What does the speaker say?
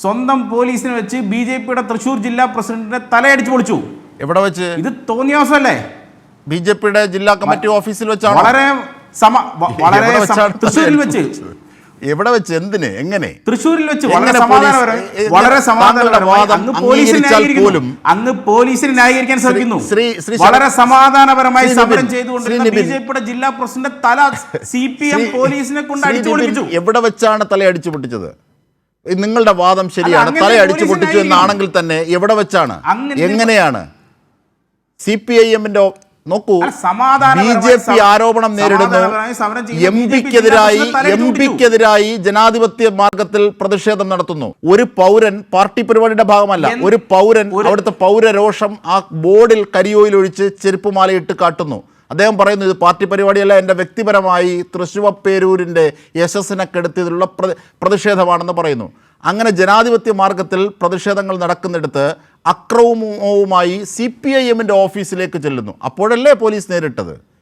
സ്വന്തം പോലീസിനെ വെച്ച് ബി ജെ പിയുടെ തൃശൂർ ജില്ലാ പ്രസിഡന്റിനെ തലയടിച്ച് പൊളിച്ചു. എവിടെ വെച്ച്? ഇത് തോന്നിയാസല്ലേ? ബി ജെ പിയുടെ ജില്ലാ കമ്മിറ്റി ഓഫീസിൽ വെച്ചാണ്? വളരെ സമ വളരെ തൃശ്ശൂരിൽ വെച്ച്. എവിടെ വെച്ച്? എന്തിന്? എങ്ങനെ? തൃശ്ശൂരിൽ വെച്ച്. വളരെ വളരെ സമാധാനപരമായി പോലീസിനെ അംഗീകരിച്ചാൽ ന്യായീകരിക്കുന്നു. പോലും അങ്ങ് പോലീസിനെ ന്യായീകരിക്കാൻ ശ്രമിക്കുന്നു. ശ്രീ- ശ്രീ വളരെ സമാധാനപരമായി സമരം ചെയ്തുകൊണ്ടിരുന്ന ബി ജെ പിയുടെ ജില്ലാ പ്രസിഡന്റ് തല സി പി എം പോലീസിനെ കൊണ്ട് അടിച്ചു എവിടെ വെച്ചാണ് തല അടിച്ചു പൊട്ടിച്ചത്? നിങ്ങളുടെ വാദം ശരിയാണ്. തല തലയടിച്ചു പൊട്ടിച്ചു എന്നാണെങ്കിൽ തന്നെ എവിടെ വെച്ചാണ്? എങ്ങനെയാണ്? സി പി ഐ എമ്മിന്റെ നോക്കൂ. ബി ജെ പി ആരോപണം നേരിടുന്നു. എം പിക്കെതിരായി എം പിക്കെതിരായി ജനാധിപത്യ മാർഗത്തിൽ പ്രതിഷേധം നടത്തുന്നു. ഒരു പൗരൻ പാർട്ടി പരിപാടിയുടെ ഭാഗമല്ല ഒരു പൗരൻ അവിടുത്തെ പൗരരോഷം ആ ബോർഡിൽ കരിയോയിൽ ഒഴിച്ച് ചെരുപ്പുമാലയിട്ട് കാട്ടുന്നു. അദ്ദേഹം പറയുന്നു ഇത് പാർട്ടി പരിപാടിയല്ല എന്റെ വ്യക്തിപരമായി തൃശ്ശുവപ്പേരൂരിന്റെ യശസ്സിനെ കെടുത്തിയതിലുള്ള പ്ര- പ്രതിഷേധമാണെന്ന് പറയുന്നു. അങ്ങനെ ജനാധിപത്യ മാർഗത്തിൽ പ്രതിഷേധങ്ങൾ നടക്കുന്നിടത്ത് അക്രമവുമായി സി പി ഐ എമ്മിന്റെ ഓഫീസിലേക്ക് ചെല്ലുന്നു. അപ്പോഴല്ലേ പോലീസ് നേരിട്ടത്?